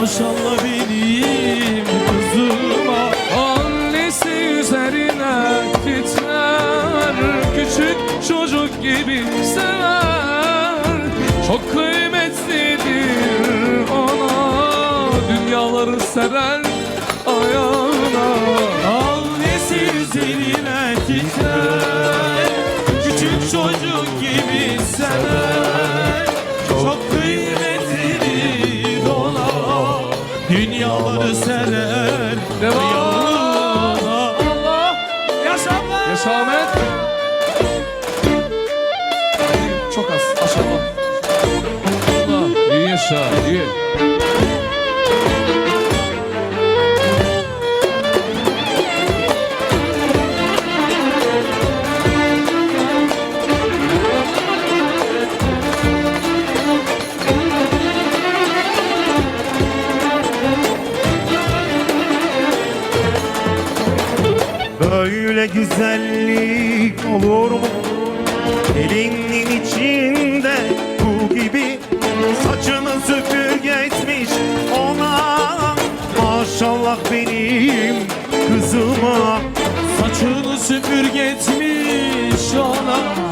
Maşallah benim kızıma Annesi üzerine titrer Küçük çocuk gibi sever. Çok kıymetlidir ona Dünyaları serer Dünyaları serer. Devam. Allah. Yaşa! Yaşa Ahmet. Çok az. Aşağıda Allah iyi yaşa Böyle güzellik olur mu? Elinin içinde bu gibi Saçını süpürge etmiş ona Maşallah benim kızıma Saçını süpürge etmiş ona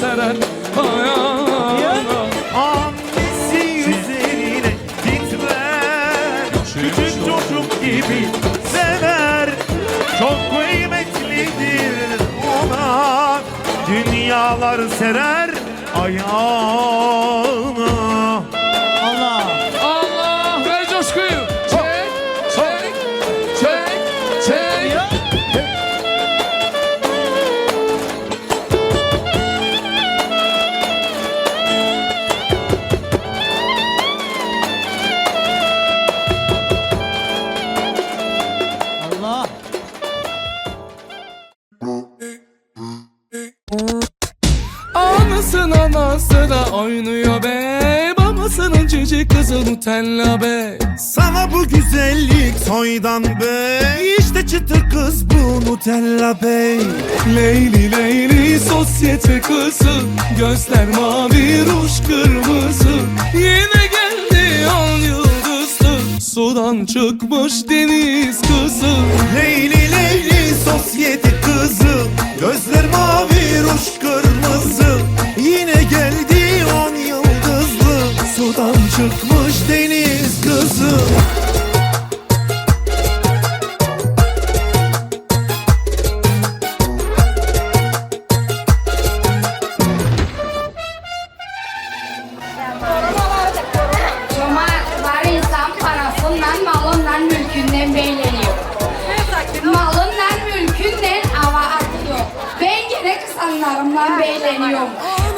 serer ayağına Annesi üzerine titrer Küçük çocuk gibi sever. Çok kıymetlidir ona. Dünyalar serer ayağına soydan be. İşte çıtır kız bu Nutella Bey Leyli Leyli sosyete kızı. Gözler mavi ruj kırmızı. Yine geldi on yıldızlı. Sudan çıkmış deniz kızı. Leyli Leyli sosyete kızı. Gözler mavi ruj kırmızı gene kızanlarımdan beğeniyorum.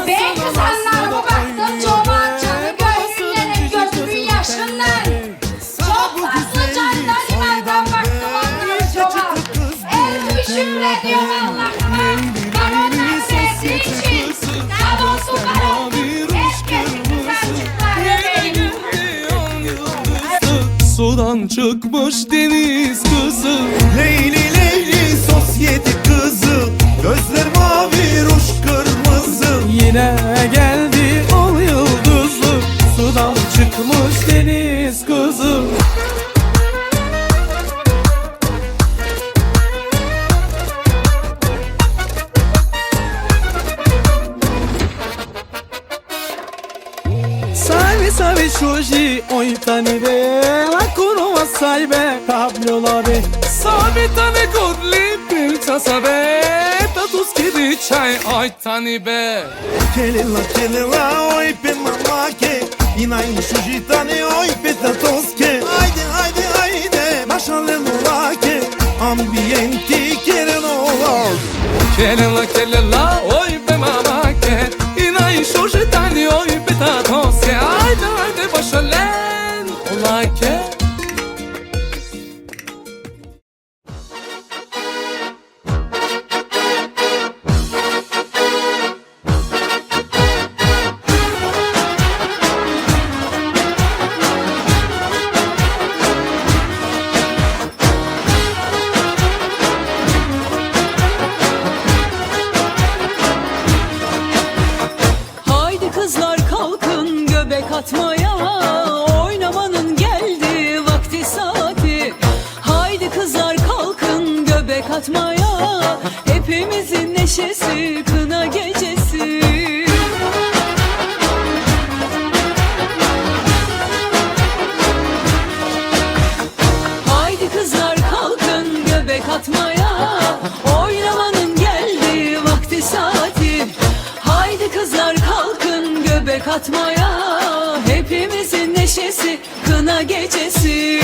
Ben kızanlarıma baktım, cuma canı gözümlerin gözümün yaşından. Çok tatlı candan imandan baktım onlara cuma. El şükrediyorum Allah'ıma. Bana ettiği için. Sağ olsun bana. Sudan çıkmış deniz kızı Leyli kiri çay, oi, tanibe. Kelela kelela oj pe mamake I najniższy tany oj pe tatoskie katmaya Hepimizin neşesi kına gecesi.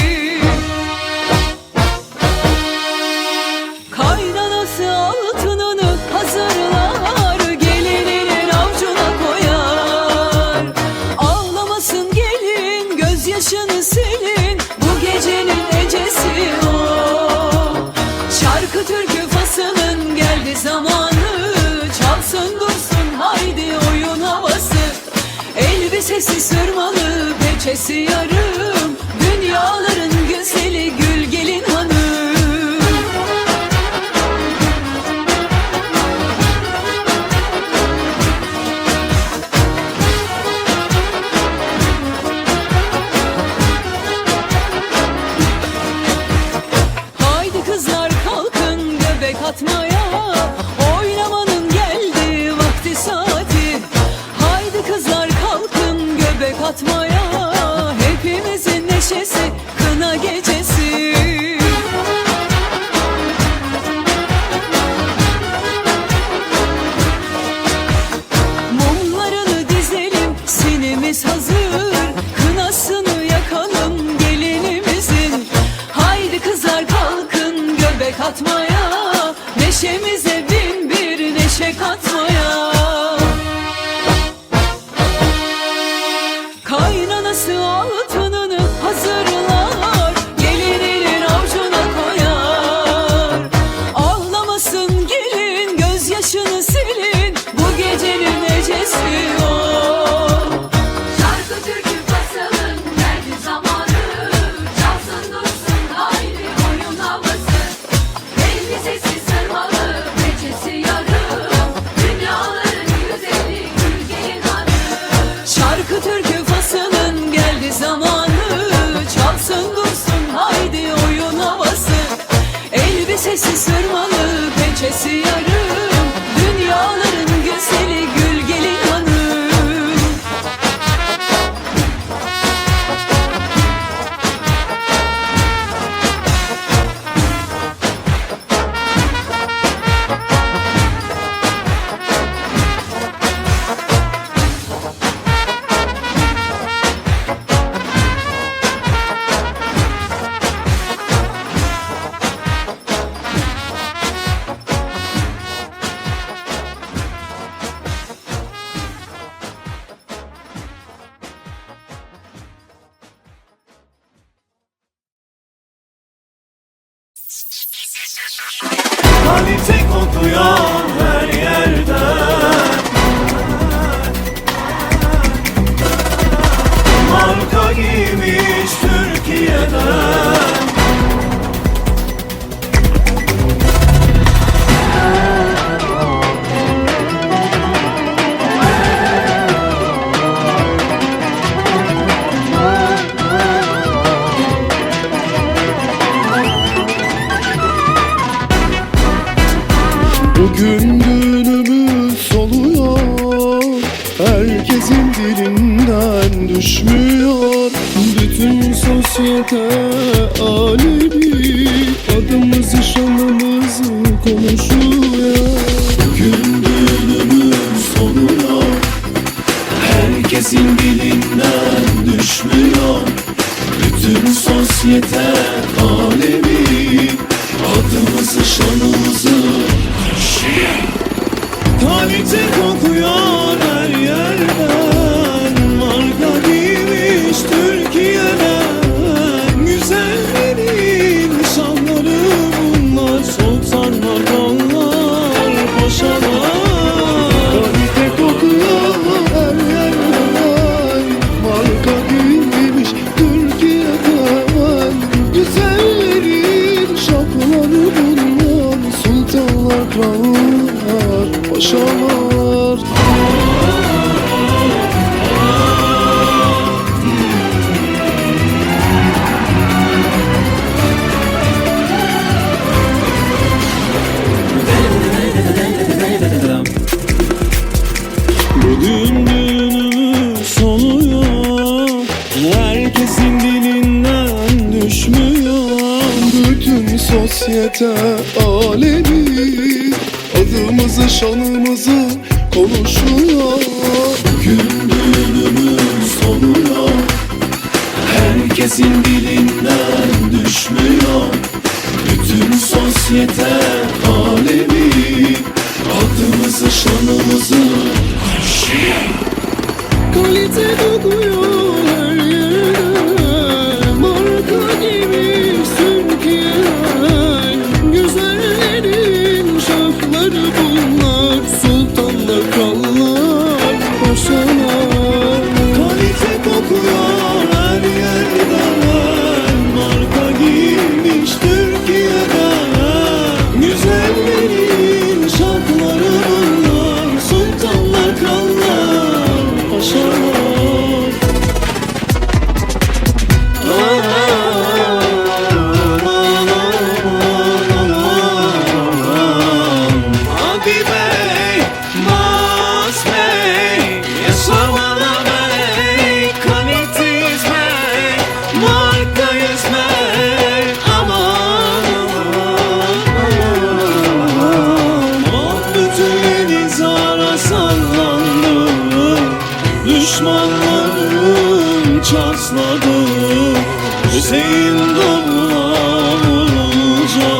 Kaynanası altınını hazırlar Gelininin avcuna koyar. Ağlamasın gelin gözyaşını silin Bu gecenin ecesi o. Şarkı türkü fasılın geldi zaman. kesiyorum senin bu gecenin necesi Kalite kokuyor her yerde Marka giymiş Türkiye'de Bugün günümüz soluyor. Herkesin dilinden düşmüyor. Bütün sosyete alemi Adımızı şanımızı konuşuyor. Bugün günümüz soluyor. Herkesin dilinden düşmüyor. Bütün sosyete alemi Adımızı şanımızı Adımızı şanımızı Kalite kokuyor çasladı, Hüseyin doğula vurunca,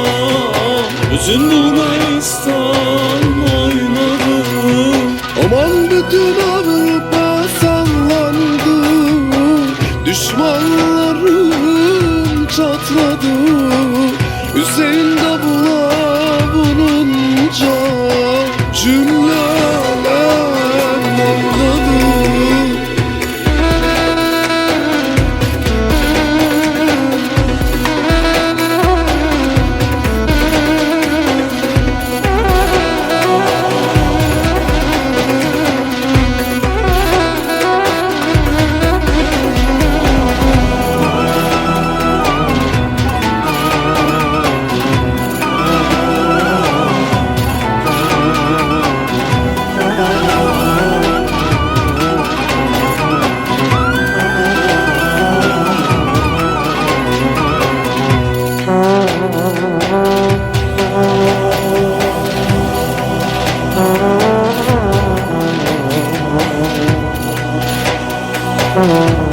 bütün Bulgaristan oynadı. Aman bütün Avrupa sallandı. Düşmanlarım Bir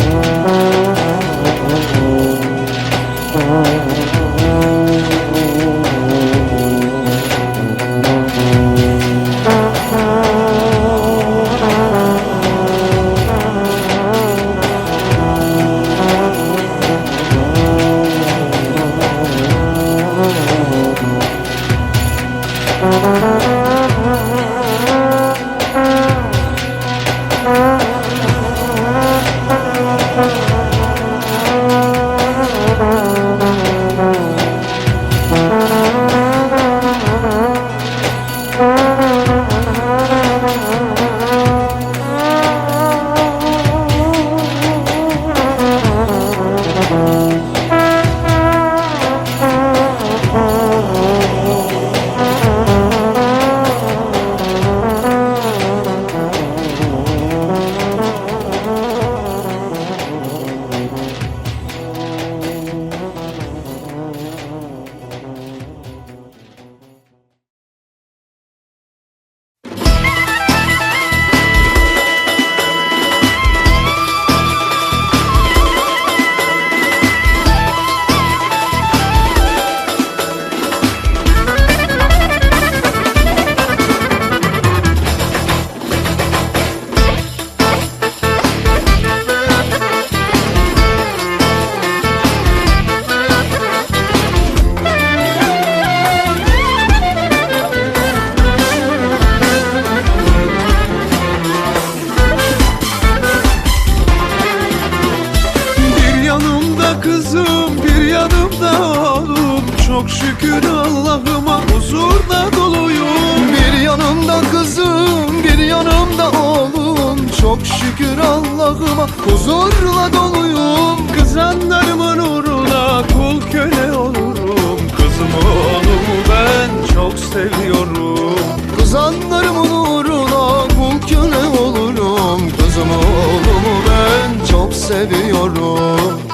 şükür Allah'ıma huzurda doluyum. Bir yanımda kızım, bir yanımda oğlum. Çok şükür Allah'ıma huzurla doluyum. Kızanlarımın uğruna kul köle olurum. Kızımı oğlumu ben çok seviyorum. Kızanlarımın uğruna kul köle olurum. Kızımı oğlumu ben çok seviyorum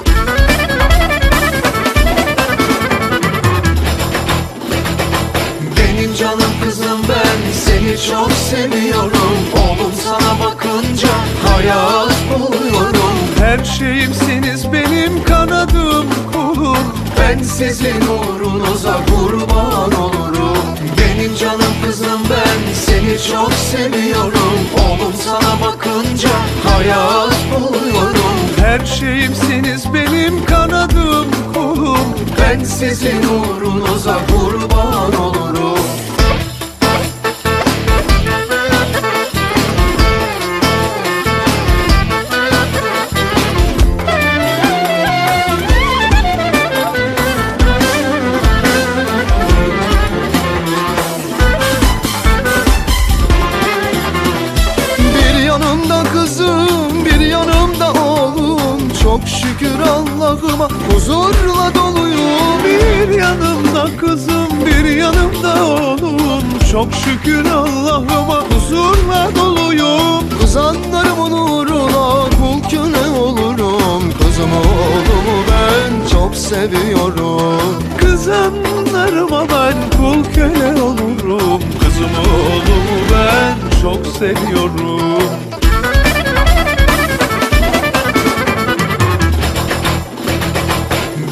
Ben sizin uğrunuza kurban olurum Çok şükür Allah'ıma huzurla doluyum. Kızanlarımın uğruna kul köle olurum. Kızım oğlumu ben çok seviyorum. Kızanlarıma ben kul köle olurum. Kızım oğlumu ben çok seviyorum.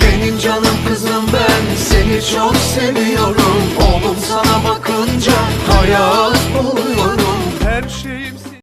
Benim canım kızım ben seni çok seviyorum. Oğlum sana bakın hayat bu